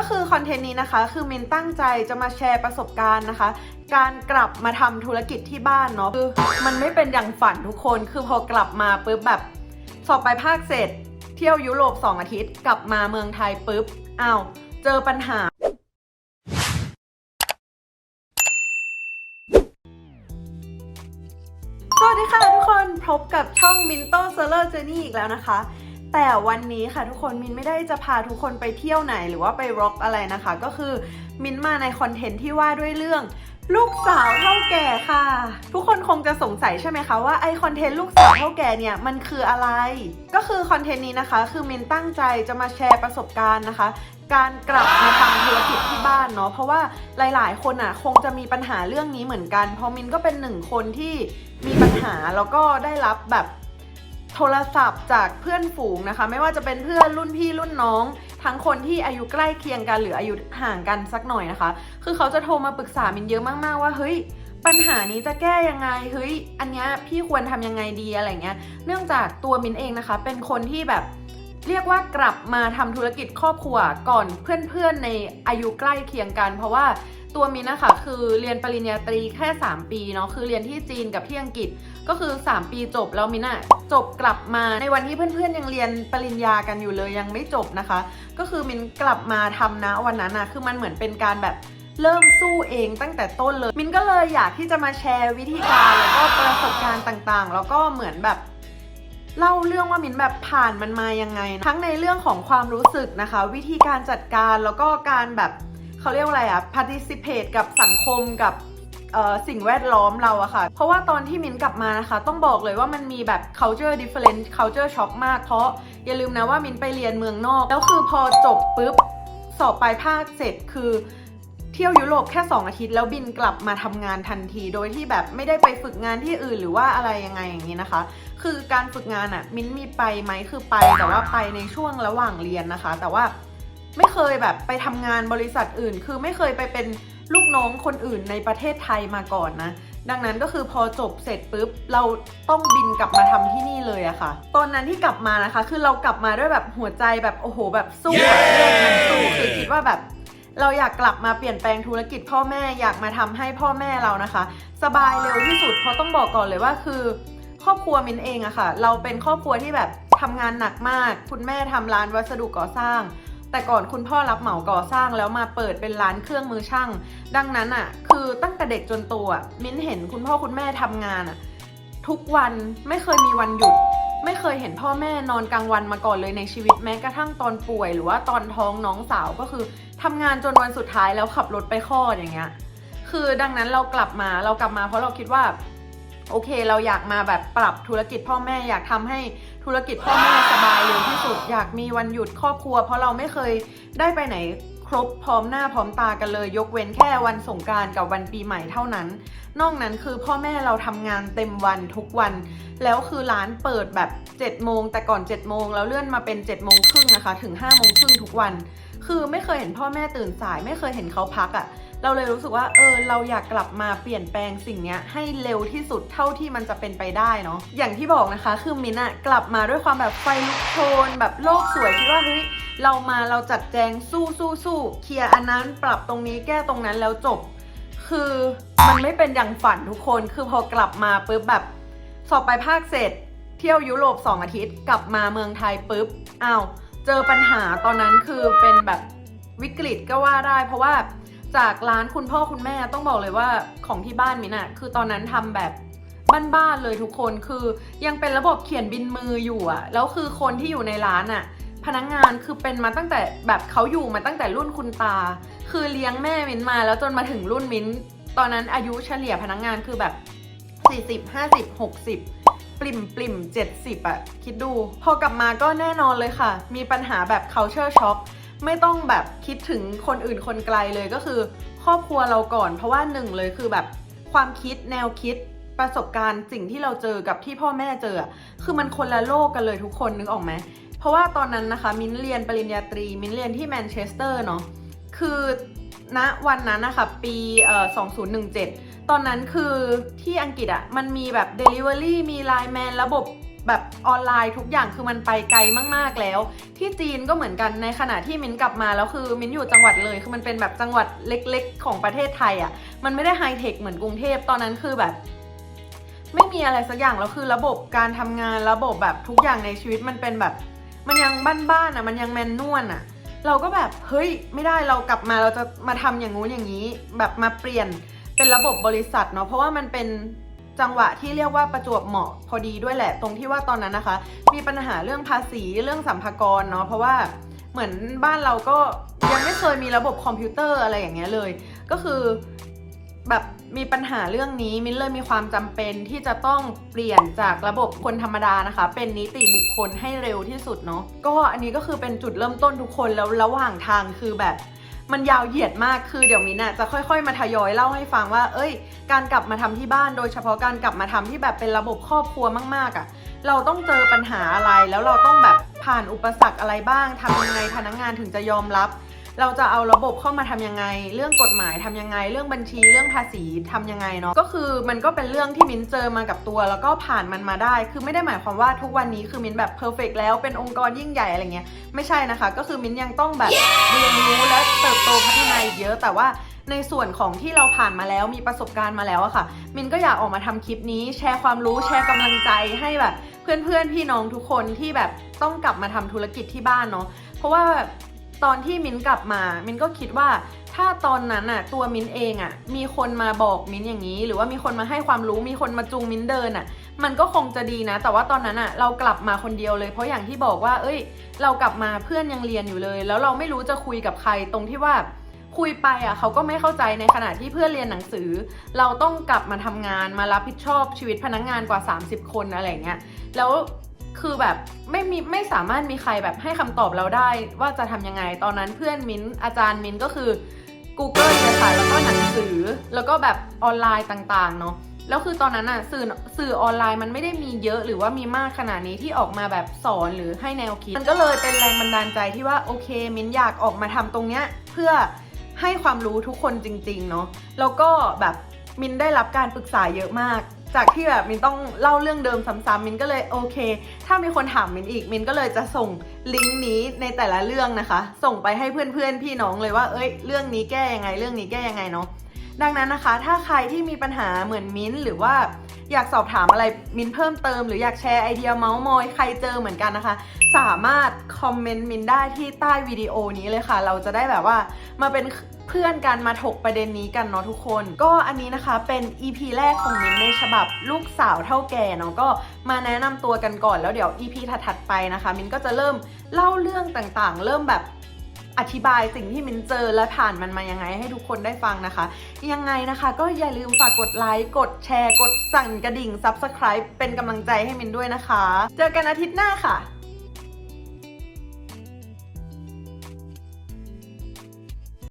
ก็คือคอนเทนต์นี้นะคะ คือมินตั้งใจจะมาแชร์ประสบการณ์นะคะ การกลับมาทำธุรกิจที่บ้านเนาะคือมันไม่เป็นอย่างฝันทุกคน คือพอกลับมาปุ๊บแบบสอบไปภาคเสร็จ เที่ยวยุโรป 2 อาทิตย์ กลับมาเมืองไทยปุ๊บอ้าวเจอปัญหาสวัสดีค่ะทุกคนพบกับช่อง Minto Seller Journey อีกแล้วนะคะ แต่วันนี้ค่ะทุกคนมินไม่ได้จะพาทุกคนไปเที่ยวไหนหรือว่าไปร็อกอะไรนะคะ ก็คือมินมาในคอนเทนต์ที่ว่าด้วยเรื่องลูกสาวเท่าแก่ค่ะ ทุกคนคงจะสงสัยใช่ไหมคะว่าไอคอนเทนต์ลูกสาวเท่าแก่เนี่ยมันคืออะไร ก็คือคอนเทนต์นี้นะคะ คือมินตั้งใจจะมาแชร์ประสบการณ์นะคะ การกลับมาทำธุรกิจที่บ้านเนาะเพราะว่าหลาย ๆ คนอะคงจะมีปัญหาเรื่องนี้เหมือนกันเพราะมินก็เป็นหนึ่งคนที่มีปัญหาแล้วก็ได้รับแบบ โทรศัพท์จากเพื่อนฝูงนะคะ ไม่ว่าจะเป็นเพื่อนรุ่นพี่รุ่นน้อง ทั้งคนที่อายุใกล้เคียงกันหรืออายุห่างกันสักหน่อยนะคะ คือเขาจะโทรมาปรึกษามินเยอะมากๆว่าเฮ้ยปัญหานี้จะแก้ยังไงเฮ้ยอันเนี้ยพี่ควรทำยังไงดีอะไรเงี้ย เนื่องจากตัวมินเองนะคะ เป็นคนที่แบบเรียกว่ากลับมาทำธุรกิจครอบครัวก่อนเพื่อนๆในอายุใกล้เคียงกัน เพราะว่า ตัวมินนะคะคือเรียนปริญญาตรีแค่ 3 ปีเนาะคือเรียนที่จีนกับที่อังกฤษก็คือ 3 ปีจบแล้วมินอะจบกลับมาในวันที่เพื่อนๆยังเรียนปริญญากันอยู่เลยยังไม่จบนะคะ ก็คือมินกลับมาทำนะวันนั้นอะคือมันเหมือนเป็นการแบบเริ่มสู้เองตั้งแต่ต้นเลย มินก็เลยอยากที่จะมาแชร์วิธีการแล้วก็ประสบการณ์ต่างๆ แล้วก็เหมือนแบบเล่าเรื่องว่ามินแบบผ่านมันมายังไง ทั้งในเรื่องของความรู้สึกนะคะ วิธีการจัดการแล้วก็การแบบ เขาเรียกว่าอะไรอะ participate กับสังคมกับสิ่งแวดล้อมเราอะค่ะ เพราะว่าตอนที่มินกลับมานะคะ ต้องบอกเลยว่ามันมีแบบ culture different culture shock มาก เพราะอย่าลืมนะว่ามินไปเรียนเมืองนอก แล้วคือพอจบปุ๊บ สอบปลายภาคเสร็จคือเที่ยวยุโรปแค่ 2 อาทิตย์ แล้วบินกลับมาทำงานทันที โดยที่แบบไม่ได้ไปฝึกงานที่อื่นหรือว่าอะไรยังไงอย่างนี้นะคะ คือการฝึกงานอะมิ้นมีไปไหมคือไปแต่ว่าไปในช่วงระหว่างเรียนนะคะ แต่ว่า ไม่เคยแบบไปทำงานบริษัทอื่น คือไม่เคยไปเป็นลูกน้องคนอื่นในประเทศไทยมาก่อนนะ ดังนั้นก็คือพอจบเสร็จปุ๊บ เราต้องบินกลับมาทำที่นี่เลยอะค่ะ ตอนนั้นที่กลับมานะคะ คือเรากลับมาด้วยแบบหัวใจแบบโอ้โหแบบสู้อะเรื่องนั้นสู้คือคิดว่าแบบเราอยากกลับมาเปลี่ยนแปลงธุรกิจพ่อแม่อยากมาทำให้พ่อแม่เรานะคะ สบายเร็วที่สุดเพราะต้องบอกก่อนเลยว่าคือ ครอบครัวมินเองอะค่ะ เราเป็นครอบครัวที่แบบทำงานหนักมาก คุณแม่ทำร้านวัสดุก่อสร้าง แต่ก่อนคุณพ่อรับเหมาก่อสร้างแล้วมาเปิดเป็นร้านเครื่องมือช่าง ดังนั้นอะคือตั้งแต่เด็กจนโตอะมิ้นเห็นคุณพ่อคุณแม่ทำงานอะทุกวันไม่เคยมีวันหยุด ไม่เคยเห็นพ่อแม่นอนกลางวันมาก่อนเลยในชีวิตแม้กระทั่งตอนป่วย หรือว่าตอนท้องน้องสาวก็คือทำงานจนวันสุดท้ายแล้วขับรถไปคลอดอย่างเงี้ยคือดังนั้นเรากลับมาเรากลับมาเพราะเราคิดว่า โอเค เราอยากมาแบบปรับธุรกิจพ่อแม่อยากทำให้ธุรกิจพ่อแม่สบายเร็วที่สุด อยากมีวันหยุดครอบครัว เพราะเราไม่เคยได้ไปไหนครบพร้อมหน้าพร้อมตากันเลย ยกเว้นแค่วันสงการกับวันปีใหม่เท่านั้น นอกนั้นคือพ่อแม่เราทำงานเต็มวันทุกวัน แล้วคือร้านเปิดแบบ7จ็ดโมงแต่ก่อน7จ็ดโมงแล้วเลื่อนมาเป็น7จ็ดโมงครึ่งนะคะ ถึง5้าโมงครึ่งทุกวัน คือไม่เคยเห็นพ่อแม่ตื่นสาย ไม่เคยเห็นเขาพักอะ่ะ เราเลยรู้สึกว่าเออเราอยากกลับมาเปลี่ยนแปลงสิ่งนี้ให้เร็วที่สุดเท่าที่มันจะเป็นไปได้เนาะอย่างที่บอกนะคะ คือมินอะกลับมาด้วยความแบบไฟลุกโชน แบบโลกสวยคิดว่าเฮ้ยเรามาเราจัดแจงสู้สู้สู้เคลียร์อันนั้นปรับตรงนี้แก้ตรงนั้นแล้วจบ คือมันไม่เป็นอย่างฝันทุกคนคือพอกลับมาปุ๊บแบบสอบไปภาคเสร็จ เที่ยวยุโรป 2 อาทิตย์ กลับมาเมืองไทยปุ๊บอ้าวเจอปัญหาตอนนั้นคือเป็นแบบวิกฤตก็ว่าได้ เพราะว่า จากร้านคุณพ่อคุณแม่ต้องบอกเลยว่าของที่บ้านมินอะคือตอนนั้นทำแบบบ้านๆเลยทุกคนคือยังเป็นระบบเขียนบินมืออยู่อะแล้วคือคนที่อยู่ในร้านอะพนักงานคือเป็นมาตั้งแต่แบบเขาอยู่มาตั้งแต่รุ่นคุณตา คือเลี้ยงแม่มินมา แล้วจนมาถึงรุ่นมินตอนนั้นอายุเฉลี่ยพนักงานคือแบบ 40 50 60ปริมปริม70อะคิดดู พอกลับมาก็แน่นอนเลยค่ะ มีปัญหาแบบ culture shock ไม่ต้องแบบคิดถึงคนอื่นคนไกลเลยก็คือ ครอบครัวเราก่อน เพราะว่าหนึ่งเลยคือแบบความคิดแนวคิดประสบการณ์สิ่งที่เราเจอกับที่พ่อแม่เจอ คือมันคนละโลกกันเลยทุกคนนึกออกไหมเพราะว่าตอนนั้นนะคะมิ้นเรียนปริญญาตรี มิ้นเรียนที่แมนเชสเตอร์เนาะคือณวันนั้นนะคะปีเอ่อ2017 ตอนนั้นคือที่อังกฤษอะ่ะมันมีแบบ Delivery มี Line Man ระบบ แบบออนไลน์ทุกอย่างคือมันไปไกลมากๆแล้ว ที่จีนก็เหมือนกันในขณะที่มินกลับมาแล้วคือมินอยู่จังหวัดเลยคือมันเป็นแบบจังหวัดเล็ก ๆ ของประเทศไทยอะ่ะมันไม่ได้ไฮเทคเหมือนกรุงเทพตอนนั้นคือแบบไม่มีอะไรสักอย่างแล้วคือระบบการทำงานระบบแบบทุกอย่างในชีวิตมันเป็นแบบ มันยังบ้านๆอะมันยังแมนนวลอะ เราก็แบบเฮ้ยไม่ได้เรากลับมาเราจะมาทำอย่างงู้นอย่างนี้ แบบมาเปลี่ยนเป็นระบบบริษัทเนาะเพราะว่ามันเป็น จังหวะที่เรียกว่าประจวบเหมาะพอดีด้วยแหละ ตรงที่ว่าตอนนั้นนะคะ มีปัญหาเรื่องภาษีเรื่องสัมภากรเนาะเพราะว่าเหมือนบ้านเราก็ยังไม่เคยมีระบบคอมพิวเตอร์อะไรอย่างเงี้ยเลย ก็คือแบบมีปัญหาเรื่องนี้มิ้นเลยมีความจำเป็นที่จะต้องเปลี่ยนจากระบบคนธรรมดานะคะ เป็นนิติบุคคลให้เร็วที่สุดเนาะก็อันนี้ก็คือเป็นจุดเริ่มต้นทุกคนแล้วระหว่างทางคือแบบ มันยาวเหยียดมากคือเดี๋ยวมิ้นอะจะค่อย ๆ มาทยอยเล่าให้ฟังว่า เอ้ย การกลับมาทำที่บ้านโดยเฉพาะการกลับมาทำที่แบบเป็นระบบครอบครัวมาก ๆอะเราต้องเจอปัญหาอะไรแล้วเราต้องแบบผ่านอุปสรรคอะไรบ้างทำยังไงพนักงานถึงจะยอมรับ เราจะเอาระบบเข้ามาทำยังไง เรื่องกฎหมายทำยังไง เรื่องบัญชีเรื่องภาษีทำยังไงเนาะก็คือมันก็เป็นเรื่องที่มิ้นเจอมากับตัว แล้วก็ผ่านมันมาได้ คือไม่ได้หมายความว่าทุกวันนี้คือมิ้นแบบเพอร์เฟกแล้วเป็นองค์กรยิ่งใหญ่อะไรเงี้ยไม่ใช่นะคะ ก็คือมิ้นยังต้องแบบเรียนรู้และเติบโตพัฒนาเยอะแต่ว่าในส่วนของที่เราผ่านมาแล้วมีประสบการณ์มาแล้วอะค่ะ มินก็อยากออกมาทำคลิปนี้ แชร์ความรู้แชร์กำลังใจให้แบบ เพื่อนๆพี่น้องทุกคนที่แบบต้องกลับมาทำธุรกิจที่บ้านเนาะเพราะว่า ตอนที่มิ้นกลับมา มิ้นก็คิดว่าถ้าตอนนั้นอะตัวมิ้นเองอะมีคนมาบอกมิ้นอย่างนี้ หรือว่ามีคนมาให้ความรู้มีคนมาจูงมิ้นเดินอะมันก็คงจะดีนะ แต่ว่าตอนนั้นอะเรากลับมาคนเดียวเลย เพราะอย่างที่บอกว่า เอ้ย เรากลับมาเพื่อนยังเรียนอยู่เลย แล้วเราไม่รู้จะคุยกับใครตรงที่ว่าคุยไปอะเขาก็ไม่เข้าใจในขณะที่เพื่อนเรียนหนังสือ เราต้องกลับมาทำงานมารับผิดชอบชีวิตพนักงานกว่า 30 คนอะไรเงี้ยแล้ว คือแบบไม่มีไม่สามารถมีใครแบบให้คำตอบเราได้ว่าจะทำยังไง ตอนนั้นเพื่อนมิ้นอาจารย์มิ้นก็คือ Google เลยค่ะแล้วก็หนังสือ แล้วก็แบบออนไลน์ต่างๆเนาะแล้วคือตอนนั้นอะสื่อสื่อออนไลน์มันไม่ได้มีเยอะหรือว่ามีมากขนาดนี้ที่ออกมาแบบสอนหรือให้แนวคิด มันก็เลยเป็นแรงบันดาลใจที่ว่าโอเค มิ้นอยากออกมาทำตรงเนี้ยเพื่อให้ความรู้ทุกคนจริง ๆ เนาะแล้วก็แบบมินได้รับการปรึกษาเยอะมาก จากที่แบบมินต้องเล่าเรื่องเดิมซ้ำๆมินก็เลยโอเค ถ้ามีคนถามมินอีกมินก็เลยจะส่งลิงก์นี้ในแต่ละเรื่องนะคะ ส่งไปให้เพื่อนๆพี่น้องเลยว่าเอ้ยเรื่องนี้แก้ยังไงเรื่องนี้แก้ยังไงเนาะดังนั้นนะคะ ถ้าใครที่มีปัญหาเหมือนมิ้นหรือว่าอยากสอบถามอะไรมิ้นเพิ่มเติม หรืออยากแชร์ไอเดียเมาส์มอยใครเจอเหมือนกันนะคะ สามารถคอมเมนต์มิ้นได้ที่ใต้วิดีโอนี้เลยค่ะ เราจะได้แบบว่ามาเป็น เพื่อนกันมาถกประเด็นนี้กันเนาะทุกคน ก็อันนี้นะคะเป็น EP แรกของมิ้นในฉบับลูกสาวเท่าแก่เนาะก็มาแนะนำตัวกันก่อนแล้วเดี๋ยว EP ถัดๆไปนะคะ มิ้นก็จะเริ่มเล่าเรื่องต่างๆ เริ่มแบบอธิบายสิ่งที่มินเจอและผ่านมันมายังไงให้ทุกคนได้ฟังนะคะ ยังไงนะคะ ก็อย่าลืมฝากกดไลค์กดแชร์ กดสั่นกระดิ่ง Subscribe เป็นกำลังใจให้มินด้วยนะคะ เจอกันอาทิตย์หน้าค่ะ